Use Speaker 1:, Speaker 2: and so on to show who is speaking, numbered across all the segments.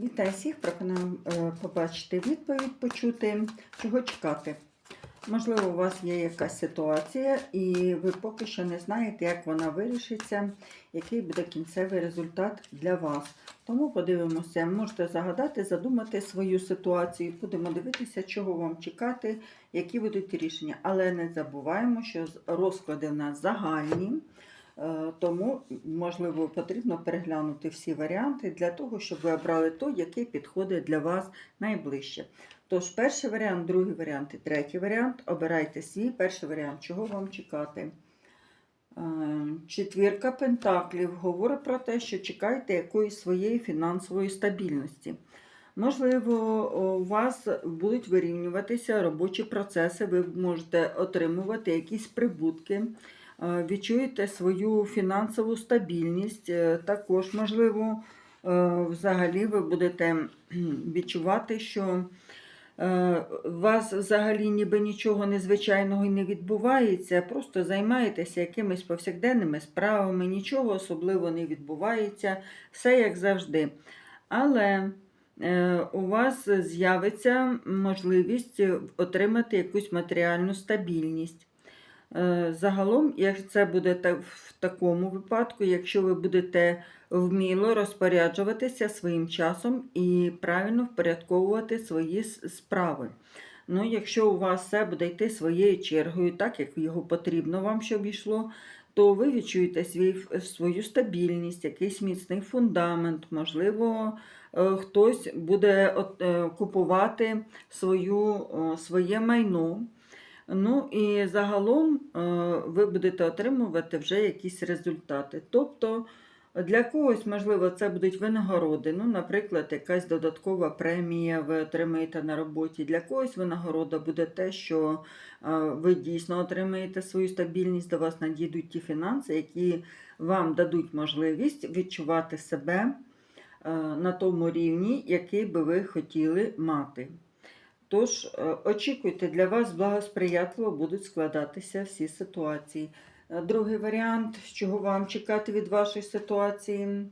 Speaker 1: Вітаю всіх! Пропоную е, побачити відповідь, почути, чого чекати. Можливо, у вас є якась ситуація, і ви поки що не знаєте, як вона вирішиться, який буде кінцевий результат для вас. Тому подивимося, можете загадати, задумати свою ситуацію, будемо дивитися, чого вам чекати, які будуть рішення. Але не забуваємо, що розклади в нас загальні. Е, Тому, можливо, потрібно переглянути всі варіанти для того, щоб ви обрали той, який підходить для вас найближче. Тож, перший варіант, другий варіант і третій варіант. Обирайте свій перший варіант, чого вам чекати. Е, Четвірка пентаклів говорить про те, що чекайте якоїсь своєї фінансової стабільності. Можливо, у вас будуть вирівнюватися робочі процеси, ви можете отримувати якісь прибутки, відчуєте свою фінансову стабільність. Е, Також, можливо, е, взагалі ви будете відчувати, що е, у вас взагалі ніби нічого незвичайного і не відбувається, просто займаєтеся якимись повсякденними справами, нічого особливо не відбувається, все як завжди. Але е, у вас з'явиться можливість отримати якусь матеріальну стабільність. Е, Загалом, як це буде в такому випадку, якщо ви будете вміло розпоряджуватися своїм часом і правильно впорядковувати свої справи. Ну, якщо у вас все буде йти своєю чергою, так як його потрібно вам, щоб йшло, то ви відчуєте свій, свою стабільність, якийсь міцний фундамент, можливо, е, хтось буде е, купувати свою, своє майно. Ну і загалом е, ви будете отримувати вже якісь результати. Тобто для когось, можливо, це будуть винагороди. Ну, наприклад, якась додаткова премія ви отримаєте на роботі. Для когось винагорода буде те, що е, ви дійсно отримаєте свою стабільність, до вас надійдуть ті фінанси, які вам дадуть можливість відчувати себе е, на тому рівні, який би ви хотіли мати. Тож, е, очікуйте, для вас благосприятливо будуть складатися всі ситуації. Е, Другий варіант, чого вам чекати від вашої ситуації.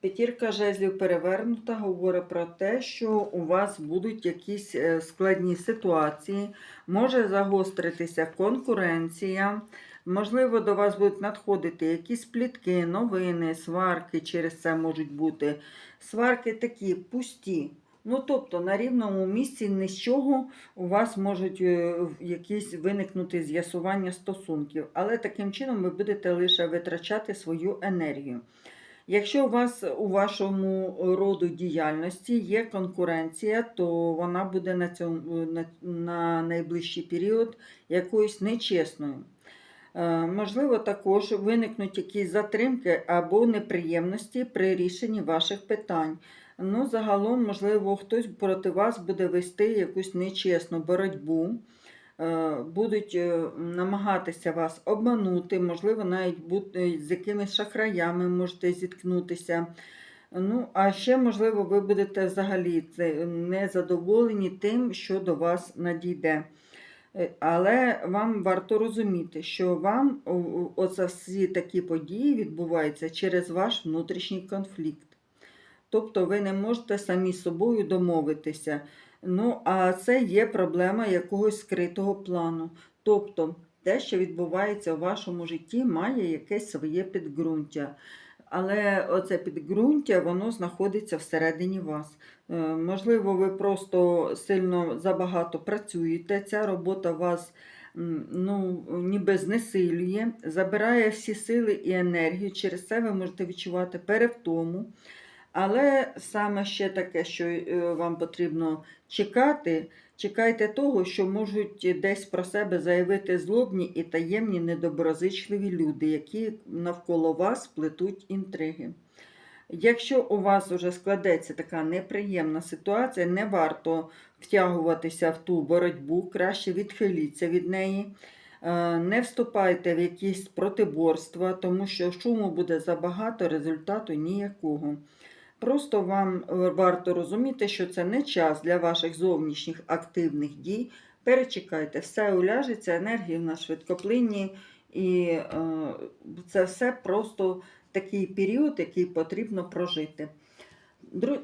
Speaker 1: П'ятірка жезлів перевернута говорить про те, що у вас будуть якісь е, складні ситуації, може загостритися конкуренція, можливо, до вас будуть надходити якісь плітки, новини, сварки через це можуть бути. Сварки такі пусті. Ну, тобто на рівному місці ні з чого у вас можуть е, якісь виникнути з'ясування стосунків, але таким чином ви будете лише витрачати свою енергію. Якщо у вас у вашому роду діяльності є конкуренція, то вона буде на, цьому, на, на найближчий період якоюсь нечесною. Е, Можливо, також виникнуть якісь затримки або неприємності при рішенні ваших питань. Ну, загалом, можливо, хтось проти вас буде вести якусь нечесну боротьбу, е, будуть е, намагатися вас обманути, можливо, навіть бути з якимись шахраями можете зіткнутися. Ну, а ще, можливо, ви будете взагалі незадоволені тим, що до вас надійде. Е, Але вам варто розуміти, що вам оце всі такі події відбуваються через ваш внутрішній конфлікт. Тобто ви не можете самі з собою домовитися. Ну, а це є проблема якогось скритого плану. Тобто те, що відбувається у вашому житті, має якесь своє підґрунтя. Але оце підґрунтя, воно знаходиться всередині вас. Е, Можливо, ви просто сильно забагато працюєте. Ця робота вас ну, ніби знесилює, забирає всі сили і енергію. Через це ви можете відчувати перевтому. Але саме ще таке, що е, вам потрібно чекати, чекайте того, що можуть десь про себе заявити злобні і таємні недоброзичливі люди, які навколо вас плетуть інтриги. Якщо у вас вже складеться така неприємна ситуація, не варто втягуватися в ту боротьбу, краще відхиліться від неї. Е, Не вступайте в якісь протиборства, тому що шуму буде забагато, результату ніякого. Просто вам е, варто розуміти, що це не час для ваших зовнішніх активних дій. Перечекайте, все уляжеться, енергії в нас швидкоплинні, і е, це все просто такий період, який потрібно прожити.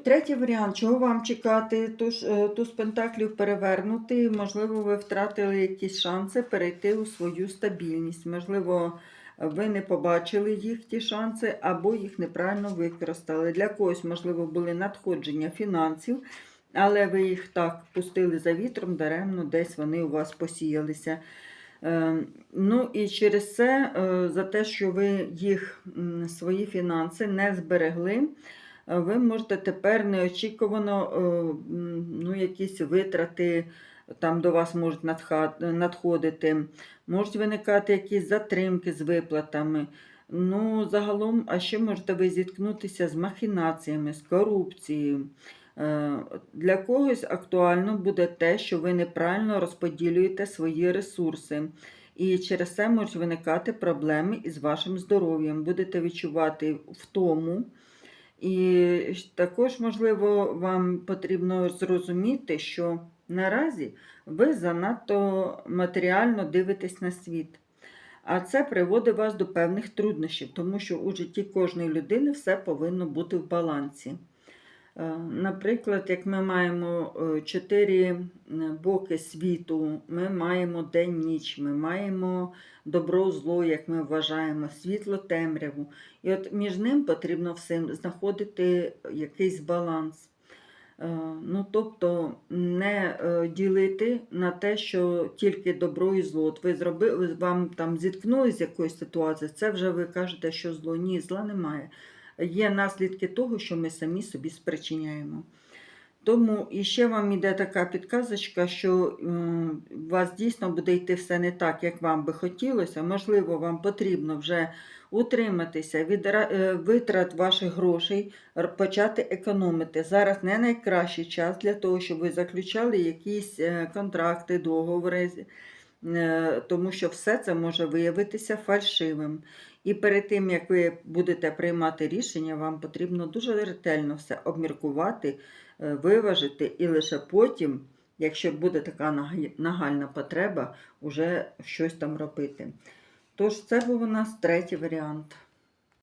Speaker 1: Третій варіант, чого вам чекати, туз, е, туз пентаклів перевернути, можливо, ви втратили якісь шанси перейти у свою стабільність. Можливо, ви не побачили їх ті шанси, або їх неправильно використали. Для когось, можливо, були надходження фінансів, але ви їх так пустили за вітром, даремно десь вони у вас посіялися. Е, Ну і через це, е, за те, що ви їх свої фінанси не зберегли, е, ви можете тепер неочікувано ну, якісь витрати там до вас можуть надходити, можуть виникати якісь затримки з виплатами. Ну, загалом, а ще можете ви зіткнутися з махінаціями, з корупцією. Е, Для когось актуально буде те, що ви неправильно розподілюєте свої ресурси. І через це можуть виникати проблеми із вашим здоров'ям. Будете відчувати втому. І також, можливо, вам потрібно зрозуміти, що наразі ви занадто матеріально дивитесь на світ. А це приводить вас до певних труднощів, тому що у житті кожної людини все повинно бути в балансі. Е, Наприклад, як ми маємо е, чотири е, боки світу, ми маємо день-ніч, ми маємо добро, зло, як ми вважаємо, світло, темряву. І от між ним потрібно всім знаходити якийсь баланс. Е, Ну, тобто не е, ділити на те, що тільки добро і зло. От ви зробили, вам там зіткнулися з якоюсь ситуацією, це вже ви кажете, що зло. Ні, зла немає. Є наслідки того, що ми самі собі спричиняємо. Тому і ще вам іде така підказочка, що е, у вас дійсно буде йти все не так, як вам би хотілося. Можливо, вам потрібно вже утриматися від е, витрат ваших грошей, почати економити. Зараз не найкращий час для того, щоб ви заключали якісь е, контракти, договори, тому що все це може виявитися фальшивим. І перед тим, як ви будете приймати рішення, вам потрібно дуже ретельно все обміркувати, е, виважити, і лише потім, якщо буде така нагальна потреба, вже щось там робити. Тож, це був у нас третій варіант.